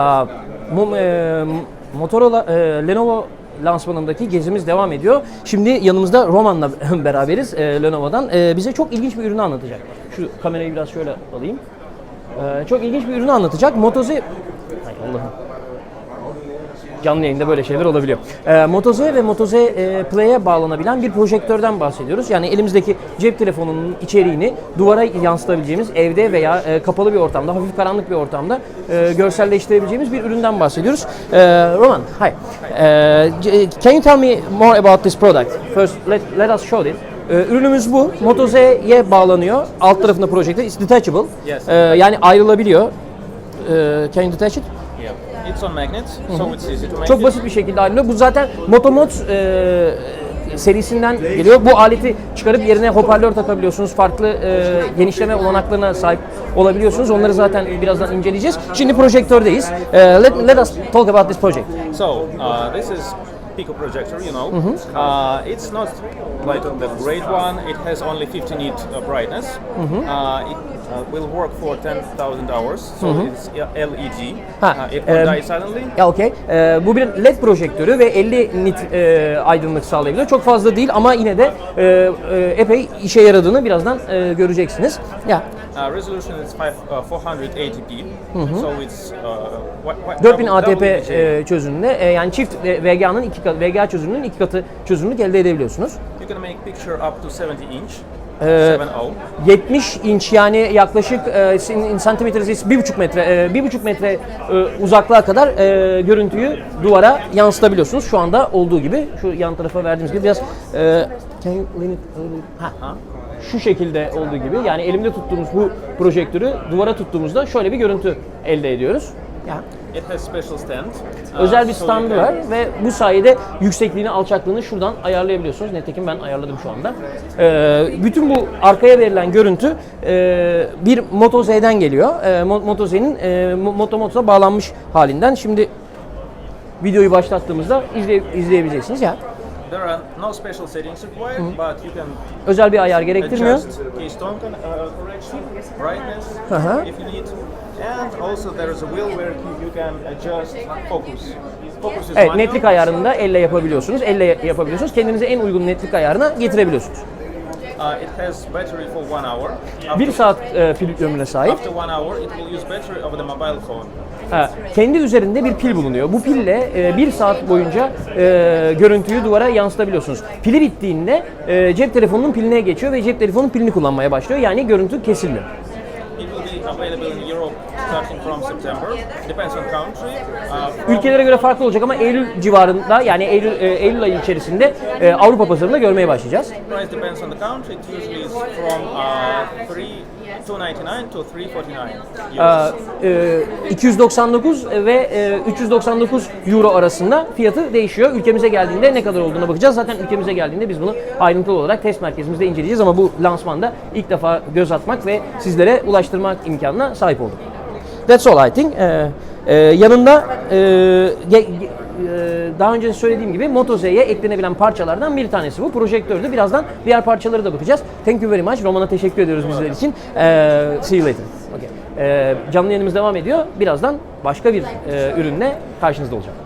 Aa, e, Motorola, e, Lenovo lansmanındaki gezimiz devam ediyor. Şimdi yanımızda Roman'la beraberiz e, Lenovo'dan. E, bize çok ilginç bir ürünü anlatacak. Şu kamerayı biraz şöyle alayım. E, çok ilginç bir ürünü anlatacak. Moto Z... Hay Allah'ım. Canlı yayında böyle şeyler olabiliyor. E, Moto Z ve Moto Z e, Play'e bağlanabilen bir projektörden bahsediyoruz. Yani elimizdeki cep telefonunun içeriğini duvara yansıtabileceğimiz evde veya e, kapalı bir ortamda, hafif karanlık bir ortamda e, görselleştirebileceğimiz bir üründen bahsediyoruz. E, Roman, hi. E, can you tell me more about this product? First, let, let us show it. E, ürünümüz bu. Moto Z'ye bağlanıyor. Alt tarafında projektör. It's detachable. Yes. E, yani ayrılabiliyor. E, can you detach it? Çok it. basit bir şekilde ayrılıyor. Bu zaten Motomod e, serisinden geliyor. Bu aleti çıkarıp yerine hoparlör takabiliyorsunuz. Farklı e, genişleme olanaklarına sahip olabiliyorsunuz. Onları zaten birazdan inceleyeceğiz. Şimdi projektördeyiz. E, let, let us talk about this project. So, uh, this is Pico projector, you know. Mm-hmm. Uh, it's not like the great one. It has only 50 nit uh, brightness. Mm-hmm. Uh, it uh, will work for 10,000 hours. So it's LED. Ha, Uh, it will die suddenly. Ya okey. E, bu bir led projektörü ve 50 nit e, aydınlık sağlayabiliyor. Çok fazla değil ama yine de e, e, epey işe yaradığını birazdan e, göreceksiniz. Ya Uh, resolution is five, uh, 480p. So it's uh, what, what, 4000 double- ATP double e, çözünürlüğünde e, yani çift e, VGA'nın iki katı VGA çözünürlüğünün iki katı çözünürlük elde edebiliyorsunuz. You can make picture up to 70 inch. Uh, 7.0. 70 inç yani yaklaşık e, in santimetresi 1,5 metre e, 1,5 metre e, uzaklığa kadar e, görüntüyü duvara yansıtabiliyorsunuz. Şu anda olduğu gibi şu yan tarafa verdiğimiz gibi biraz e, can you lean it little- ha, şu şekilde olduğu gibi yani elimde tuttuğumuz bu projektörü duvara tuttuğumuzda şöyle bir görüntü elde ediyoruz. Ya It has special stand. Uh, özel bir you standı var ve bu sayede yüksekliğini, alçaklığını şuradan ayarlayabiliyorsunuz. Nitekim ben ayarladım şu anda. Ee, bütün bu arkaya verilen görüntü e, bir Moto Z'den geliyor. E, Mo- Moto Z'nin e, Mo- Moto Moto'ya bağlanmış halinden. Şimdi videoyu başlattığımızda izley- izleyebileceksiniz ya. There are no special settings required, but you can Özel bir ayar gerektirmiyor. adjust keystone con- uh, correction, brightness Uh-huh. if you need, and also there is a wheel where you can adjust focus. Focus is Evet, manual. netlik ayarını da elle yapabiliyorsunuz. Elle yapabiliyorsunuz. Kendinize en uygun netlik ayarına getirebiliyorsunuz. Uh, it has battery for one hour. After, Bir saat e, pil ömrüne sahip. after one hour, it will use battery of the mobile phone. Ha, kendi üzerinde bir pil bulunuyor. Bu pille e, bir saat boyunca e, görüntüyü duvara yansıtabiliyorsunuz. Pili bittiğinde e, cep telefonunun piline geçiyor ve cep telefonun pilini kullanmaya başlıyor. Yani görüntü kesilmiyor. It will be available in Europe starting from September. Depends on country. Uh, Ülkelere göre farklı olacak ama Eylül civarında yani Eylül, e, Eylül ayı içerisinde e, Avrupa pazarında görmeye başlayacağız. price depends on the country. It usually is from uh, 3 299 to 349 euros. E, 299 ve e, 399 euro arasında fiyatı değişiyor. Ülkemize geldiğinde ne kadar olduğuna bakacağız. Zaten ülkemize geldiğinde biz bunu ayrıntılı olarak test merkezimizde inceleyeceğiz ama bu lansmanda ilk defa göz atmak ve sizlere ulaştırmak imkanına sahip olduk. That's all I think. E, e, yanında e, ge- e, daha önce söylediğim gibi Moto Z'ye eklenebilen parçalardan bir tanesi bu. Projektördü. Birazdan diğer parçaları da bakacağız. Thank you very much. Roman'a teşekkür ediyoruz bizler için. E, see you later. Okay. E, canlı yayınımız devam ediyor. Birazdan başka bir e, ürünle karşınızda olacağım.